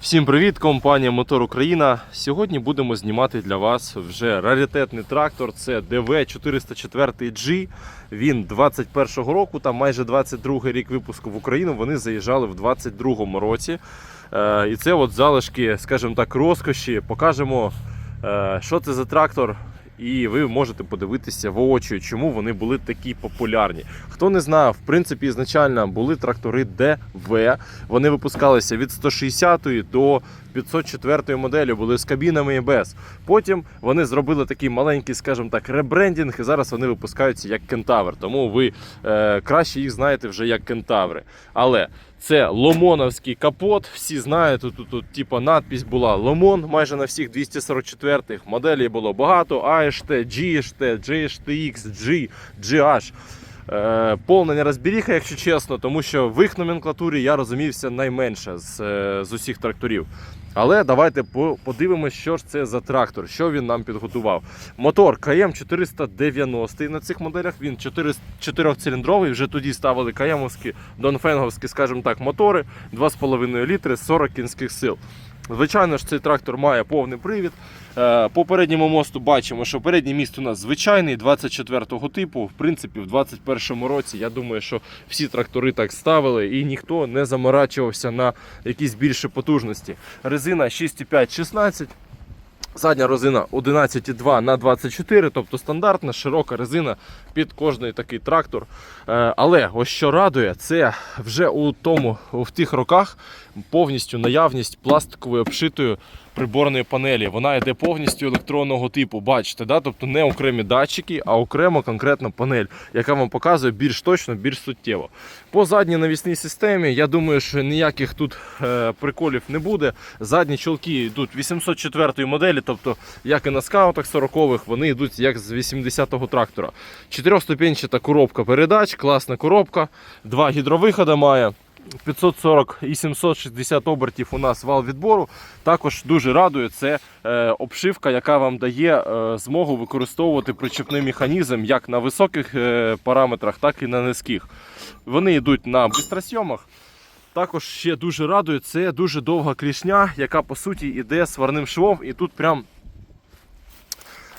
Всім привіт, компанія Мотор Україна. Сьогодні будемо знімати для вас вже раритетний трактор. Це DV404G. Він 21-го року, там майже 22-й рік випуску в Україну. Вони заїжджали в 22-му році. Е, І це от залишки, скажімо так, розкоші. Покажемо, е, що це за трактор. І ви можете подивитися воочию, чому вони були такі популярні. Хто не знав, в принципі, ізначально були трактори ДВ. Вони випускалися від 160 до 504 моделі, були з кабінами і без. Потім вони зробили такий маленький, скажімо так, ребрендінг, і зараз вони випускаються як кентавр. Тому ви е, краще їх знаєте вже як кентаври. Але це ломоновський капот. Всі знають, тут, тут, тут типу, надпись була Ломон майже на всіх 244-х. Моделей було багато: AHT, GHT, GHTX, G, GH. Е, повна нерозберіха, якщо чесно, тому що в їх номенклатурі я розумівся найменше з, е, з усіх тракторів. Але давайте подивимося, що ж це за трактор, що він нам підготував. Мотор КМ 490 на цих моделях. Він 4 4-циліндровий. Вже тоді ставили КМовські, донфенговські, скажімо так, мотори 2,5 літри 40 кінських сил. Звичайно ж, цей трактор має повний привід. Е, По передньому мосту бачимо, що передній міст у нас звичайний 24-го типу. В принципі, в 21-му році я думаю, що всі трактори так ставили і ніхто не заморачувався на якісь більші потужності. Резина 6,5-16. Задня резина 11,2 на 24, тобто стандартна широка резина під кожний такий трактор. Е, Але ось що радує, це вже у тому в тих роках повністю наявність пластикової обшитої приборної панелі. Вона йде повністю електронного типу. Бачите, да? тобто не окремі датчики, а окремо конкретна панель, яка вам показує більш точно, більш суттєво. По задній навісній системі, я думаю, що ніяких тут е, приколів не буде. Задні чолки йдуть 804 моделі, тобто як і на скаутах 40-х, вони йдуть як з 80-го трактора. Чотирьохступенчата коробка передач, класна коробка, два гідровиходи має. 540 і 760 обертів у нас вал відбору. Також дуже радує це е, обшивка, яка вам дає е, змогу використовувати причепний механізм як на високих е, параметрах, так і на низьких. Вони йдуть на бистросйомах. Також ще дуже радує, це дуже довга клішня, яка по суті йде сварним швом, і тут прям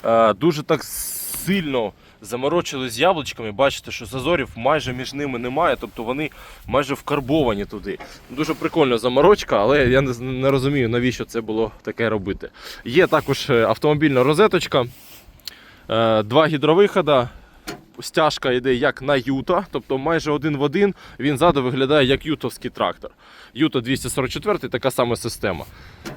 е, дуже так сильно заморочили з яблучками. Бачите, що зазорів майже між ними немає, тобто вони майже вкарбовані туди. Дуже прикольна заморочка, але я не, розумію, навіщо це було таке робити. Є також е, автомобільна розеточка, е, два гідровихода. Стяжка йде як на Юта, тобто майже один в один. Він ззаду виглядає як ютовський трактор. Юта 244 така сама система.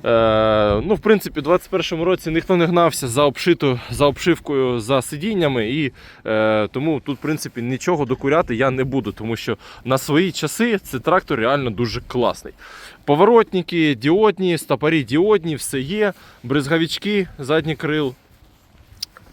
Е, ну, в принципі, у 2021 році ніхто не гнався за обшиту, за обшивкою за сидіннями, і е, тому тут, в принципі, нічого докуряти я не буду, тому що на свої часи цей трактор реально дуже класний. Поворотники, діодні, стопорі діодні, все є, бризговички, задні крил.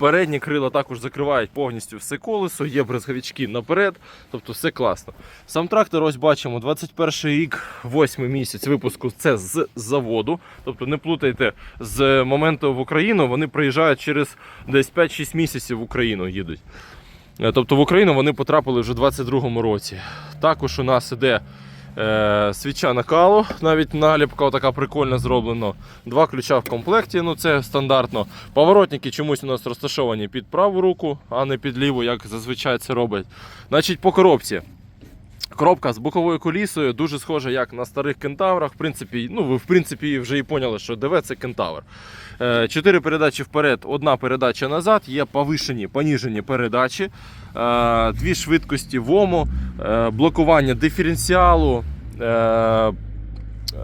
Передні крила також закривають повністю все колесо, є брезговички наперед, тобто все класно. Сам трактор, ось бачимо, 21 рік, 8 місяць випуску це з заводу. Тобто не плутайте з моменту в Україну, вони приїжджають через десь 5-6 місяців в Україну їдуть. Е, Тобто в Україну вони потрапили вже в 22-му році. Також у нас іде е, свіча накалу, навіть наліпка така прикольно зроблена. Два ключа в комплекті, ну це стандартно. Поворотники чомусь у нас розташовані під праву руку, а не під ліву, як зазвичай це роблять. Значить, по коробці. Коробка з боковою колісою дуже схожа як на старих кентаврах. В принципі, ну ви в принципі вже і поняли, що ДВ це кентавр. Е, Чотири передачі вперед, одна передача назад, є повишені, поніжені передачі, е, дві швидкості ВОМу, е, блокування диференціалу.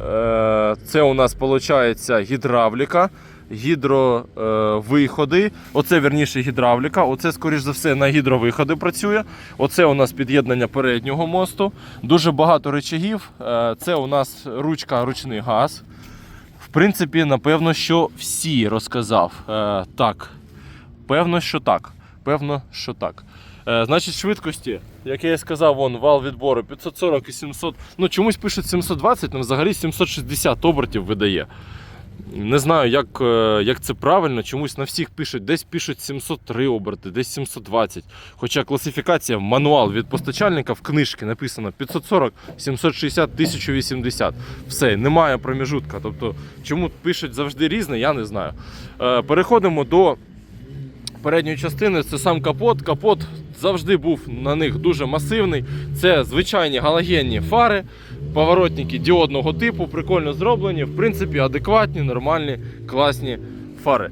Е, Це у нас виходить гідравліка, гідровиходи. Оце верніше гідравліка. Оце, скоріш за все, на гідровиходи працює. Оце у нас під'єднання переднього мосту. Дуже багато речагів. Е, Це у нас ручка ручний газ. В принципі, напевно, що всі розказав. Е, так. Певно, що так. Певно, що так. Значить, швидкості, як я і сказав, вон вал відбору 540 і 700. Ну, чомусь пишуть 720, але взагалі 760 обертів видає. Не знаю, як, е, як це правильно. Чомусь на всіх пишуть, десь пишуть 703 оберти, десь 720. Хоча класифікація, мануал від постачальника в книжці написано 540, 760, 1080. Все, немає проміжутка. Тобто, чому пишуть завжди різне, я не знаю. Е, Переходимо до передньої частини. Це сам капот. Капот завжди був на них дуже масивний. Це звичайні галогенні фари, поворотники діодного типу, прикольно зроблені. В принципі, адекватні, нормальні, класні фари.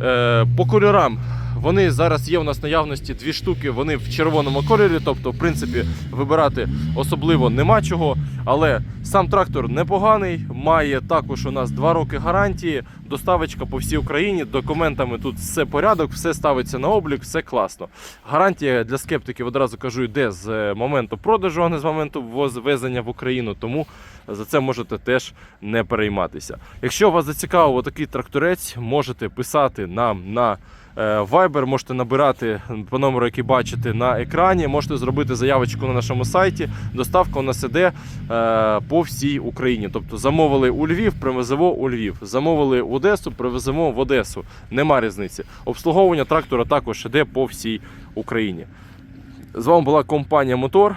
Е, по кольорам. Вони зараз є у нас наявності дві штуки, вони в червоному кольорі, тобто, в принципі, вибирати особливо нема чого. Але сам трактор непоганий, має також у нас 2 роки гарантії, доставочка по всій Україні. Документами тут все порядок, все ставиться на облік, все класно. Гарантія для скептиків одразу кажу, йде з е, моменту продажу, а не з моменту ввезення в Україну. Тому за це можете теж не перейматися. Якщо вас зацікавив такий тракторець, можете писати нам на Viber, можете набирати по номеру, який бачите на екрані. Можете зробити заявочку на нашому сайті. Доставка у нас іде е, по всій Україні. Тобто замовили у Львів, привеземо у Львів. Замовили в Одесу, привеземо в Одесу. Нема різниці. Обслуговування трактора також іде по всій Україні. З вами була компанія Мотор.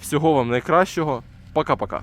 Всього вам найкращого. Пока-пока.